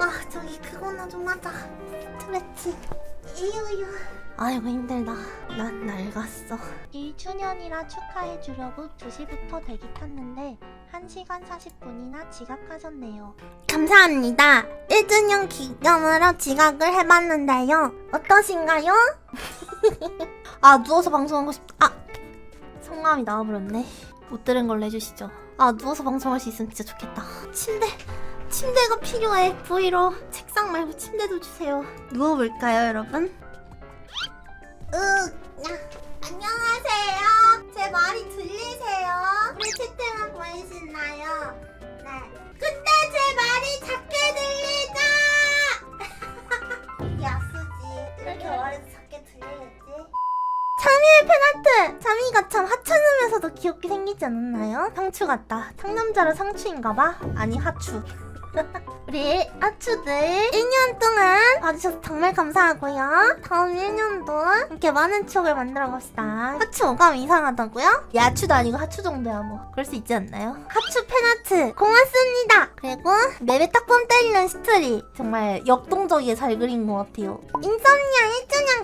아 저기 그거나 좀 하자. 스트레칭. 이유유 아이고 힘들다. 난 낡았어. 1주년이라 축하해주려고 2시부터 대기 탔는데 1시간 40분이나 지각하셨네요. 감사합니다. 1주년 기념으로 지각을 해봤는데요. 어떠신가요? 아 누워서 방송하고 싶다 아 성함이 나와버렸네. 못 들은 걸로 해주시죠. 아 누워서 방송할 수 있으면 진짜 좋겠다. 침대 침대가 필요해 부위로 책상 말고 침대도 주세요 누워볼까요 여러분? 으, 야, 안녕하세요 제 말이 들리세요? 우리 채팅은 보이시나요? 네 근데 제 말이 작게 들리죠? 야수지 이렇게 말해도 작게 들리겠지? 자미의 팬아트! 자미가 참 하찮으면서도 귀엽게 생기지 않았나요? 상추 같다. 상남자라 상추인가봐? 아니 하추. 우리 하추들 1년 동안 봐주셔서 정말 감사하고요. 다음 1년도 이렇게 많은 추억을 만들어 봅시다. 하추 오감 이상하다고요? 야추도 아니고 하추 정도야 뭐. 그럴 수 있지 않나요? 하추 팬아트 고맙습니다. 그리고 맵에 딱밤 때리는 스토리 정말 역동적이게 잘 그린 것 같아요. 1주년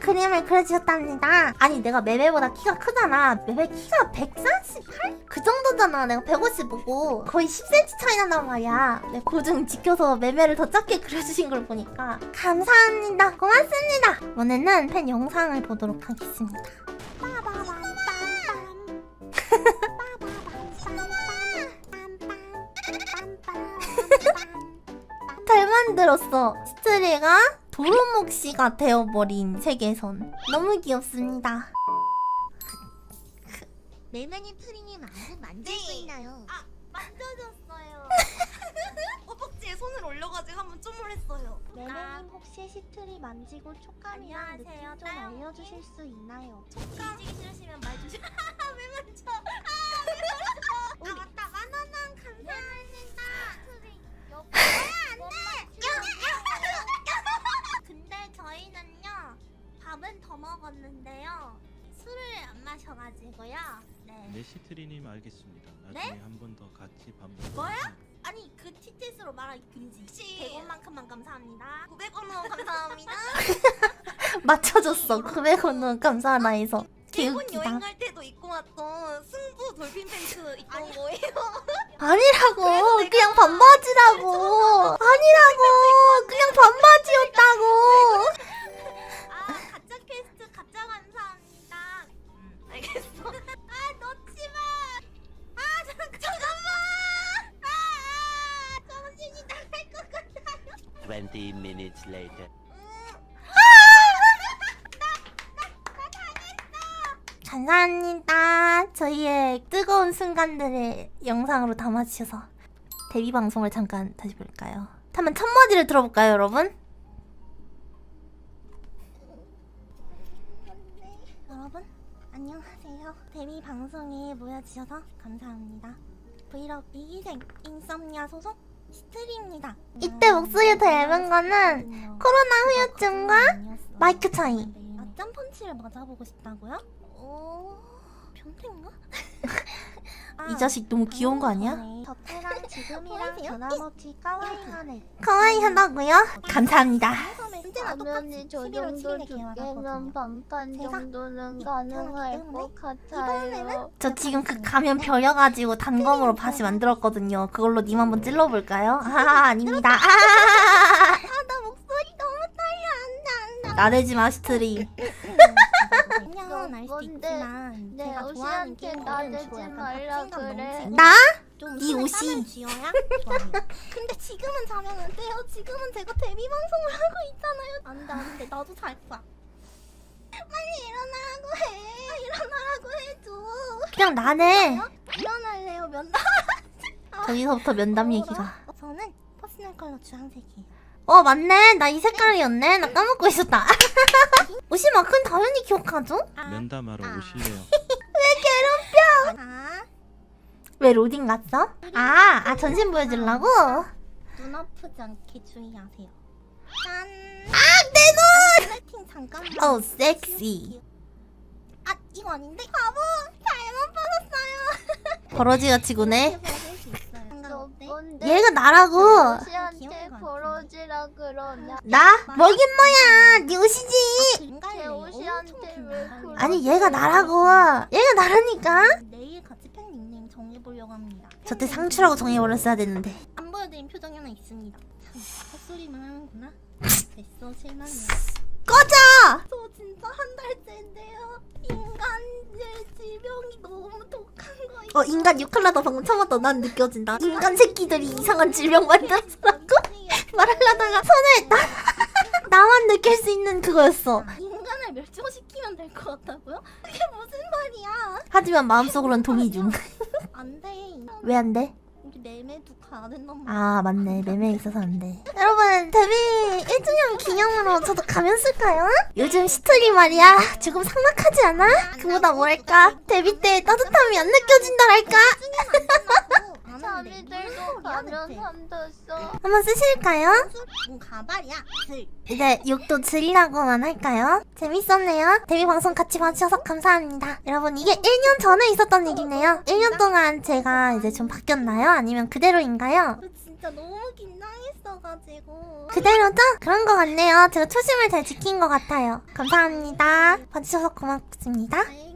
그림을 그려주셨답니다. 아니 내가 맵에보다 키가 크잖아. 맵에 키가 148? 그 정도잖아. 내가 155고 거의 10cm 차이 난단 말이야. 내 고증 지켜서 매매를 더 작게 그려주신 걸 보니까 감사합니다. 고맙습니다. 이번에는 팬 영상을 보도록 하겠습니다. 잘 만들었어. 스트리가 도로목 씨가 되어버린 세계선. 너무 귀엽습니다. 매매님 트리님 아직 만질 수 있나요? 아, 만져줬어요. 허벅지에 손을 올려가지고 한번 쪼물했어요. 매매님 혹시 시트리 만지고 촉감이랑 느낌 안녕하세요. 좀 따요. 알려주실 수 있나요? 촉감 지기 싫으시면 말 주세요. 먹었는데요. 술을 안 마셔가지고요. 네. 네 시트리님 알겠습니다. 네? 나중에 한번 더 같이 밥 먹. 뭐야? 아니 그 티켓으로 말하기 금지 100원만큼만 감사합니다 900원은 감사합니다 맞춰줬어 900원은 감사하다 해서 일본 개웃기다 여행 갈 때도 입고 왔던 승부 돌핀 팬츠 입던 거예요. 아니라고 그냥 반바지라고 아니라고 그냥 반바지였다고 20 minutes later. 감사합니다 저희의 뜨거운 순간들을 영상으로 담아주셔서 데뷔 방송을 잠깐 다시 볼까요 한번 첫 마디를 들어볼까요 여러분? 여러분 안녕하세요. 데뷔 방송에 모여주셔서 감사합니다. 브이로그 이기생 인썸니아 소속 스트리입니다. 이때 목소리가 더 얇은 거는 코로나 후유증과 마이크 차이. 맞짱 펀치를 맞아보고 싶다고요? 오 변태인가? 아, 이 자식 너무 귀여운 거 아니야? 지금이랑? 변함없이 까와이하네. 가와이 하다고요? 감사합니다. 저 정도 정도는 가능할 것 같아요. 지금 그 가면 벼려가지고 단검으로 다시 만들었거든요. 그걸로 님 한번 찔러볼까요? 아 아닙니다. 아, 나 목소리 너무 떨려 안 돼 안 돼. 나대지 마 스트리. 알 수도 뭔데? 있지만 내 제가 좋아하는 옷이한테 게임은 나대지 주로 약간 말라 박진감 그래. 넘치고 나? 좀네 손에 옷이. 쥐어야. 근데 지금은 자면 안 돼요. 지금은 제가 데뷔 방송을 하고 있잖아요. 안돼 안돼 나도 잘 거야. 빨리 일어나라고 해. 아, 일어나라고 해줘. 그냥 나네. 일어날래요 면. 저기서부터 면담 얘기가. 저는 퍼스널 컬러 주황색이에요. 어 맞네. 나 이 색깔이었네. 나 까먹고 있었다. 옷이 마크는 당연히 기억하죠? 아, 면담하러 아. 오실래요? 아왜 로딩 갔어? 아, 아 전신 보여주려고? 눈 아프지 않게 주의하세요. 짠. 내 눈! 플래팅 잠깐만. 어 섹시. 아 이거 아닌데? 바보 잘못 받았어요. 버러지가 치고네. 뭔데? 얘가 나라고 그러냐? 나? 뭐긴 뭐야 네 옷이지 제 옷이한테 왜 그래? 아니 얘가 나라고 얘가 나라니까 내일 같이 팬 닉네임 정해보려고 합니다. 저 때 상추라고 정해버렸어야 됐는데 안 보여드린 표정이 하나 있습니다. 참, 헛소리만 하는구나. 됐어, 실망이야. 꺼져 저 진짜 한 달째인데요. 인간의 질병이 너무 독한 거 있어요. 어 인간 유클라다 방금 참았다 난 느껴진다 인간 새끼들이 이상한 질병 만들었라고 말하려다가 손을 나 나만 느낄 수 있는 그거였어 인간을 멸종시키면 될 것 같다고요? 그게 무슨 말이야? 하지만 마음속으론 동의 중 안 돼. 왜 안 돼? 우리. 아 맞네 매매 있어서 안 돼 여러분 데뷔 1주년 기념으로 저도 가면 쓸까요? 요즘 스토리 말이야 조금 삭막하지 않아? 그보다 뭐랄까 데뷔 때 따뜻함이 안 느껴진다랄까? 한댔어. 한번 쓰실까요? 뭔 가발이야? 들. 이제 욕도 줄이라고만 할까요? 재밌었네요. 데뷔 방송 같이 봐주셔서 감사합니다. 여러분, 이게 1년 전에 있었던 일이네요. 1년 동안 제가 이제 좀 바뀌었나요? 아니면 그대로인가요? 저 진짜 너무 긴장했어가지고. 그대로죠? 그런 것 같네요. 제가 초심을 잘 지킨 것 같아요. 감사합니다. 봐주셔서 고맙습니다. 네.